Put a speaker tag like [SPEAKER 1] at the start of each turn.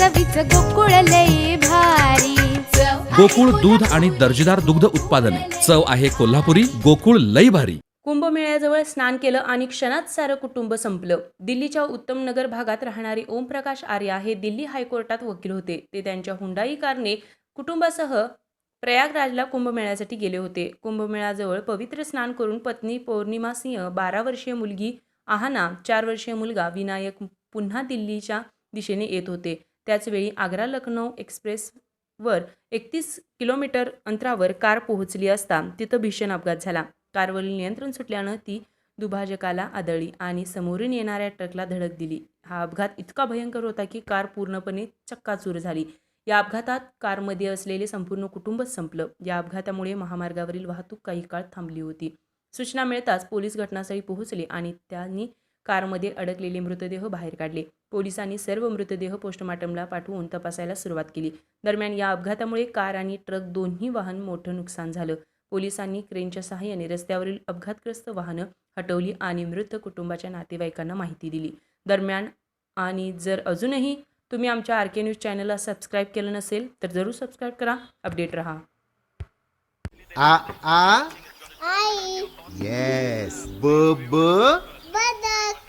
[SPEAKER 1] चवीच गोकुळ लई भारी.
[SPEAKER 2] गोकुळ दूध आणि दर्जेदार दुग्ध उत्पादने. चव आहे कोल्हापुरी गोकुळ लई भारी.
[SPEAKER 3] कुंभमेळ्याजवळ स्नान केलं आणि क्षणात सारं कुटुंब संपलं. दिल्लीच्या उत्तम नगर भागात राहणारे ओमप्रकाश आर्या हे दिल्ली हायकोर्टात वकील होते. ते त्यांच्या हुंडाई कारने कुटुंबासह प्रयागराजला कुंभमेळ्यासाठी गेले होते. कुंभमेळ्याजवळ पवित्र स्नान करून पत्नी पौर्णिमा सिंह बारा वर्षीय मुलगी आहाना चार वर्षीय मुलगा विनायक पुन्हा दिल्लीच्या दिशेने येत होते. त्याचवेळी आग्रा लखनौ एक्सप्रेसवर एकतीस किलोमीटर अंतरावर कार पोहोचली असता तिथं भीषण अपघात झाला. कारवरील नियंत्रण सुटल्यानं ती दुभाजकाला आदळली आणि समोरून येणाऱ्या ट्रकला धडक दिली. हा अपघात इतका भयंकर होता की कार पूर्णपणे चक्काचूर झाली. या अपघातात कारमध्ये असलेले संपूर्ण कुटुंबच संपलं. या अपघातामुळे महामार्गावरील वाहतूक काही काळ थांबली होती. सूचना मिळताच पोलीस घटनास्थळी पोहोचले आणि त्यांनी कारमध्ये अडकलेले मृतदेह बाहेर काढले. पोलिसांनी सर्व मृतदेह पोस्टमार्टमला पाठवून तपासायला सुरुवात केली. दरम्यान या अपघातामुळे कार आणि ट्रक दोन्ही वाहन मोठं नुकसान झालं. पोलिसांनी क्रेनच्या सहाय्याने रस्त्यावरील अपघातग्रस्त वाहनं हटवली आणि मृत कुटुंबाच्या नातेवाईकांना माहिती दिली. दरम्यान आणि जर अजूनही तुम्ही आमच्या आर के न्यूज चॅनलला सबस्क्राईब केलं नसेल तर जरूर सबस्क्राईब करा. अपडेट रहा.
[SPEAKER 4] आ आ?
[SPEAKER 5] आई.
[SPEAKER 4] येस ब ब?